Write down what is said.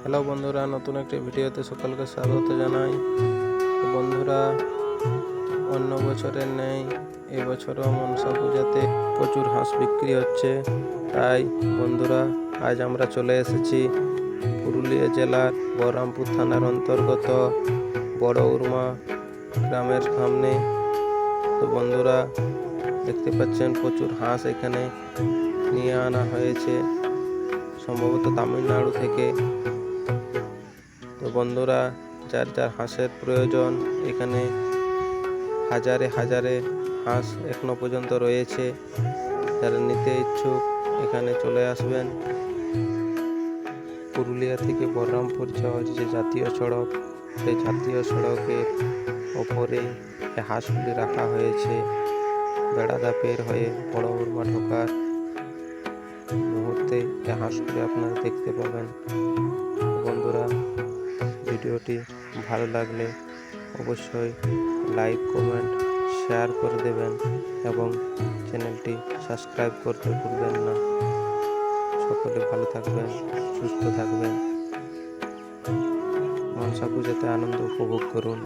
Hello বন্ধুরা, নতুন একটি ভিডিওতে সকলকে স্বাগত জানাই। বন্ধুরা, অন্য বছরের নেই এবছরও মনসা পূজাতে প্রচুর হাঁস বিক্রি হচ্ছে। তাই বন্ধুরা, আজ আমরা চলে এসেছি পুরুলিয়া জেলার বহরমপুর থানার অন্তর্গত বড় উর্মা গ্রামের সামনে। তো বন্ধুরা, দেখতে পাচ্ছেন প্রচুর হাঁস এখানে নিয়ে আনা হয়েছে। সম্ভবত তামিলনাড়ু থেকে বন্ধুরা, যার যার হাঁসের প্রয়োজন, এখানে হাজারে হাজারে হাঁস এখনও পর্যন্ত রয়েছে। যারা নিতে ইচ্ছুক, এখানে চলে আসবেন। পুরুলিয়া থেকে বলরামপুর যাওয়ার যে জাতীয় সড়ক, সেই জাতীয় সড়কের ওপরে হাঁসগুলি রাখা হয়েছে। বেড়াদা পের হয়ে বড় উর্মা ঢোকার মুহূর্তে হাঁসগুলি আপনারা দেখতে পাবেন। বন্ধুরা ভিডিওটি ভালো লাগলে অবশ্যই লাইক, কমেন্ট, শেয়ার করে দেবেন এবং চ্যানেলটি সাবস্ক্রাইব করতে ভুলবেন না। সকলে ভালো থাকবেন, সুস্থ থাকবেন। মনসা পূজাতে আনন্দ উপভোগ করুন।